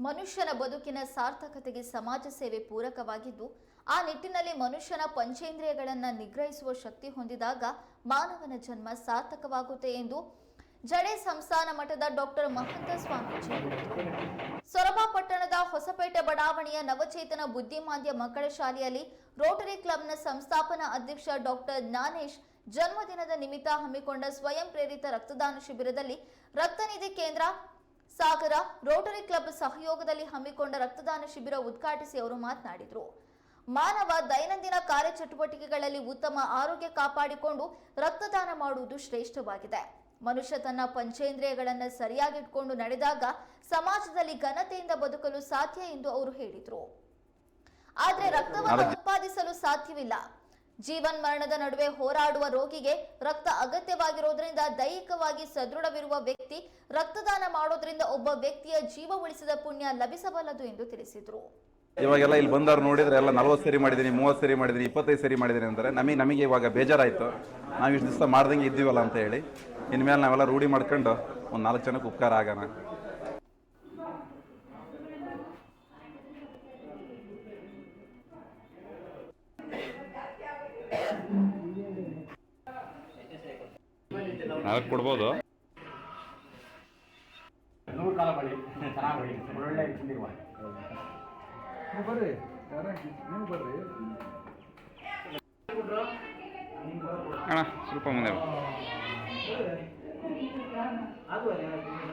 ಮನುಷ್ಯನ ಬದುಕಿನ ಸಾರ್ಥಕತೆಗೆ ಸಮಾಜ ಸೇವೆ ಪೂರಕವಾಗಿದ್ದು, ಆ ನಿಟ್ಟಿನಲ್ಲಿ ಮನುಷ್ಯನ ಪಂಚೇಂದ್ರಿಯಗಳನ್ನು ನಿಗ್ರಹಿಸುವ ಶಕ್ತಿ ಹೊಂದಿದಾಗ ಮಾನವನ ಜನ್ಮ ಸಾರ್ಥಕವಾಗುತ್ತೆ ಎಂದು ಜಡೆ ಸಂಸ್ಥಾನ ಮಠದ ಡಾಕ್ಟರ್ ಮಹಂತ ಸ್ವಾಮೀಜಿ ಸೊರಬ ಪಟ್ಟಣದ ಹೊಸಪೇಟೆ ಬಡಾವಣೆಯ ನವಚೇತನ ಬುದ್ಧಿಮಾಂದ್ಯ ಮಕ್ಕಳ ಶಾಲೆಯಲ್ಲಿ ರೋಟರಿ ಕ್ಲಬ್ನ ಸಂಸ್ಥಾಪನಾ ಅಧ್ಯಕ್ಷ ಡಾಕ್ಟರ್ ಜ್ಞಾನೇಶ್ ಜನ್ಮದಿನದ ನಿಮಿತ್ತ ಹಮ್ಮಿಕೊಂಡ ಸ್ವಯಂ ಪ್ರೇರಿತ ರಕ್ತದಾನ ಶಿಬಿರದಲ್ಲಿ ರಕ್ತನಿಧಿ ಕೇಂದ್ರ ಸಾಗರ ರೋಟರಿ ಕ್ಲಬ್ ಸಹಯೋಗದಲ್ಲಿ ಹಮ್ಮಿಕೊಂಡ ರಕ್ತದಾನ ಶಿಬಿರ ಉದ್ಘಾಟಿಸಿ ಅವರು ಮಾತನಾಡಿದರು. ಮಾನವ ದೈನಂದಿನ ಕಾರ್ಯಚಟುವಟಿಕೆಗಳಲ್ಲಿ ಉತ್ತಮ ಆರೋಗ್ಯ ಕಾಪಾಡಿಕೊಂಡು ರಕ್ತದಾನ ಮಾಡುವುದು ಶ್ರೇಷ್ಠವಾಗಿದೆ. ಮನುಷ್ಯ ತನ್ನ ಪಂಚೇಂದ್ರಿಯಗಳನ್ನು ಸರಿಯಾಗಿಟ್ಕೊಂಡು ನಡೆದಾಗ ಸಮಾಜದಲ್ಲಿ ಘನತೆಯಿಂದ ಬದುಕಲು ಸಾಧ್ಯ ಎಂದು ಅವರು ಹೇಳಿದರು. ಆದರೆ ರಕ್ತವನ್ನು ಉತ್ಪಾದಿಸಲು ಸಾಧ್ಯವಿಲ್ಲ. ಜೀವನ್ ಮರಣದ ನಡುವೆ ಹೋರಾಡುವ ರೋಗಿಗೆ ರಕ್ತ ಅಗತ್ಯವಾಗಿರೋದ್ರಿಂದ ದೈಹಿಕವಾಗಿ ಸದೃಢವಿರುವ ವ್ಯಕ್ತಿ, ರಕ್ತದಾನ ಮಾಡೋದ್ರಿಂದ ಒಬ್ಬ ವ್ಯಕ್ತಿಯ ಜೀವ ಉಳಿಸಿದ ಪುಣ್ಯ ಲಭಿಸಬಲ್ಲದು ಎಂದು ತಿಳಿಸಿದರು. ಇವಾಗೆಲ್ಲ ಇಲ್ಲಿ ಬಂದವ್ರು ನೋಡಿದ್ರೆ ಎಲ್ಲ ನಲ್ವತ್ತು ಸರಿ ಮಾಡಿದೀನಿ ಮೂವತ್ತು ಸರಿ ಮಾಡಿದ್ದೀನಿ, ಇಪ್ಪತ್ತೈದು ಸರಿ ಮಾಡಿದೀನಿ ಅಂದರೆ ನಮಗೆ ನಮಗೆ ಇವಾಗ ಬೇಜಾರಾಯಿತು. ನಾವು ಇಷ್ಟು ದಿವಸ ಮಾಡ್ದಂಗೆ ಇದ್ದೀವಲ್ಲ ಅಂತ ಹೇಳಿ. ಇನ್ಮೇಲೆ ನಾವೆಲ್ಲ ರೂಢಿ ಮಾಡ್ಕೊಂಡು ಒಂದು ನಾಲ್ಕು ಜನಕ್ಕೆ ಉಪಕಾರ ಆಗೋಣ. ನಾಲ್ಕು ಕೊಡ್ಬೋದು. ನೂರು ಕಾಲ ಬಳಿ. ಚೆನ್ನಾಗಿ ಒಳ್ಳೆ ತಿಂದಿರುವ ನೀವು ಬರ್ರಿ. ನೀವು ಬರ್ರಿ. ಅಣ್ಣ ಸ್ವಲ್ಪ ಮುಂದೆ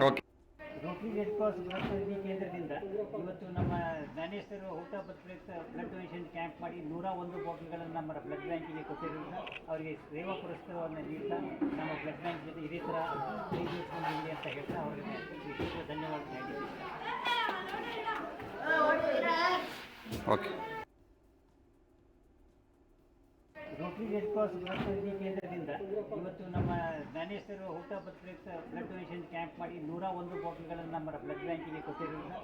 ಓಕೆ ರೋಟರಿ ರೆಡ್ ಕ್ರಾಸ್ ಕೇಂದ್ರದಿಂದ. ಇವತ್ತು ನಮ್ಮ ಜ್ಞಾನೇಶ್ವರ ಊಟ ಭದ್ರತಾ ಬ್ಲಡ್ ಡೊನೇಷನ್ ಕ್ಯಾಂಪ್ ಮಾಡಿ ನೂರ ಒಂದು ಬಾಟ್ಲ್ಗಳನ್ನು ನಮ್ಮ ಬ್ಲಡ್ ಬ್ಯಾಂಕಿಗೆ ಕೊಟ್ಟಿರೋದ್ರಿಂದ ಅವರಿಗೆ ಸೇವಾ ಪುರಸ್ಕಾರವನ್ನು ನೀಡ್ತಾ ನಮ್ಮ ಬ್ಲಡ್ ಬ್ಯಾಂಕ್ ಜೊತೆ ಇದೇ ಥರ ಕೈ ಅಂತ ಹೇಳ್ತಾ ಅವರಿಗೆ ವಿಶೇಷ ಧನ್ಯವಾದ ಹೇಳಿದ್ದೀನಿ ಓಕೆ. ರೋಟರಿ ರೆಡ್ ಕ್ರಾಸ್ ರಕ್ತನಿಧಿ ಕೇಂದ್ರದಿಂದ ಇವತ್ತು ನಮ್ಮ ಜ್ಞಾನೇಶ್ವರ ಊಟ ಪ್ರಯುಕ್ತ ಬ್ಲಡ್ ಡೊನೇಷನ್ ಕ್ಯಾಂಪ್ ಮಾಡಿ ನೂರ ಒಂದು ಬಾಟ್ಲ್ಗಳನ್ನು ನಮ್ಮ ಬ್ಲಡ್ ಬ್ಯಾಂಕಿಗೆ ಕೊಟ್ಟಿರೋದ್ರಿಂದ